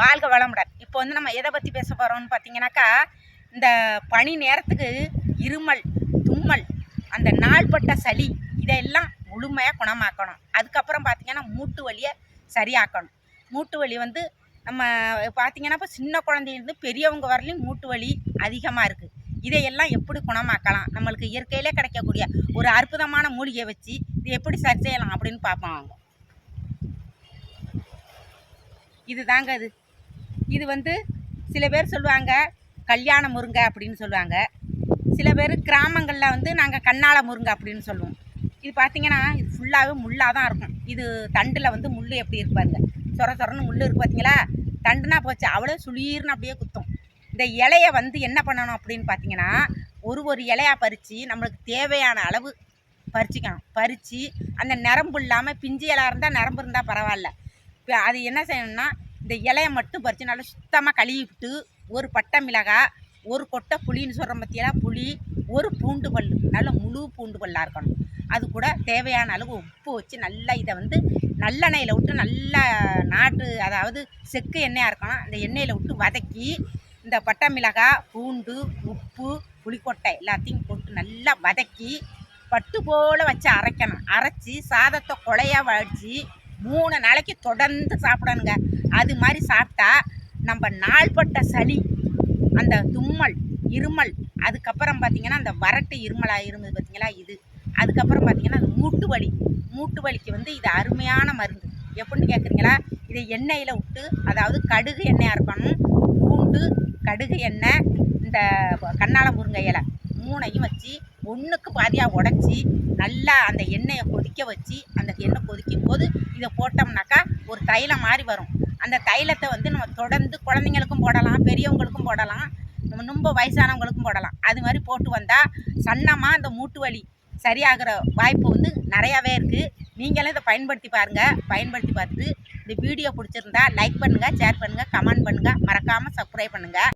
வாழ்க வளமுடன். இப்போ வந்து நம்ம எதை பற்றி பேச போகிறோம்னு பார்த்தீங்கன்னாக்கா இந்த பனி நேரத்துக்கு இருமல் தும்மல் அந்த நாள்பட்ட சளி இதையெல்லாம் முழுமையாக குணமாக்கணும். அதுக்கப்புறம் பார்த்தீங்கன்னா மூட்டு வலியை சரியாக்கணும். மூட்டு வலி வந்து நம்ம பார்த்தீங்கன்னா இப்போ சின்ன குழந்தையிலேருந்து பெரியவங்க வரலையும் மூட்டு வலி அதிகமாக இருக்குது இதையெல்லாம் எப்படி குணமாக்கலாம்? நம்மளுக்கு இயற்கையிலே கிடைக்கக்கூடிய ஒரு அற்புதமான மூலிகையை வச்சு இது எப்படி சரி செய்யலாம் அப்படின்னு பார்ப்போம் வாங்க. இது தாங்க இது. இது வந்து சில பேர் சொல்லுவாங்க கல்யாண முருங்கை அப்படின்னு சொல்லுவாங்க. சில பேர் கிராமங்களில் வந்து நாங்கள் கண்ணால முருங்கை அப்படின்னு சொல்லுவோம். இது பார்த்தீங்கன்னா இது ஃபுல்லாகவே முள்ளாக தான் இருக்கும். இது தண்டில் வந்து முள் எப்படி இருக்கு பாருங்க. சொர சொரன்னு முள் இருக்கு பார்த்தீங்களா தண்டுனா போச்சு. அவ்வளோ சுளீர்னு அப்படியே குத்தும். இந்த இலையை வந்து என்ன பண்ணணும் அப்படின்னு பார்த்தீங்கன்னா ஒரு ஒரு இலையாக பறித்து நம்மளுக்கு தேவையான அளவு பறிச்சிக்கணும். பறித்து அந்த நரம்பு இல்லாமல் பிஞ்சு இலை இருந்தால் நரம்பு இருந்தால் பரவாயில்ல. இப்போ அது என்ன செய்யணும்னா இந்த இலையை மட்டும் பறித்து நல்லா சுத்தமாக கழுவி விட்டு ஒரு பட்டை மிளகாய் ஒரு கொட்டை புளின்னு சொல்கிற பற்றியெல்லாம் புளி ஒரு பூண்டு பல் நல்ல முழு பூண்டு பல்லாக இருக்கணும். அது கூட தேவையான அளவு உப்பு வச்சு நல்லா இதை வந்து நல்லெண்ணெயில் விட்டு நல்லா நாட்டு அதாவது செக்கு எண்ணெயாக இருக்கணும். அந்த எண்ணெயில் விட்டு வதக்கி இந்த பட்டை மிளகாய் பூண்டு உப்பு புளிக்கொட்டை எல்லாத்தையும் போட்டு நல்லா வதக்கி பட்டு போல் வச்சு அரைக்கணும். அரைச்சி சாதத்தை கொலையாக வடித்து மூணு நாளைக்கு தொடர்ந்து சாப்பிடணுங்க. அது மாதிரி சாப்பிட்டா நம்ம நாள்பட்ட சளி அந்த தும்மல் இருமல் அதுக்கப்புறம் பார்த்திங்கன்னா அந்த வறட்டு இருமலாக இருந்தது பார்த்தீங்களா இது. அதுக்கப்புறம் பார்த்திங்கன்னா அந்த மூட்டு வலி மூட்டு வலிக்கு வந்து இது அருமையான மருந்து. எப்படின்னு கேட்குறீங்களா? இதை எண்ணெயில் விட்டு அதாவது கடுகு எண்ணெயாக இருக்கணும். பூண்டு கடுகு எண்ணெய் இந்த கண்ணால முருங்கை இலை மூணையும் வச்சு ஒன்றுக்கு பாதியாக உடச்சி நல்லா அந்த எண்ணெயை கொதிக்க வச்சு அந்த எண்ணெய் கொதிக்கும் போது இதை போட்டோம்னாக்கா ஒரு தைலம் மாதிரி வரும். அந்த தைலத்தை வந்து நம்ம தொடர்ந்து குழந்தைங்களுக்கும் போடலாம் பெரியவங்களுக்கும் போடலாம் நம்ம ரொம்ப வயசானவங்களுக்கும் போடலாம். அது மாதிரி போட்டு வந்தால் சன்னமாக அந்த மூட்டு வலி சரியாகிற வாய்ப்பு வந்து நிறையாவே இருக்குது நீங்களும் இதை பயன்படுத்தி பாருங்கள் பயன்படுத்தி பார்த்துட்டு இந்த வீடியோ பிடிச்சிருந்தா லைக் பண்ணுங்கள் ஷேர் பண்ணுங்கள் கமெண்ட் பண்ணுங்கள் மறக்காமல் சப்ஸ்கிரைப் பண்ணுங்கள்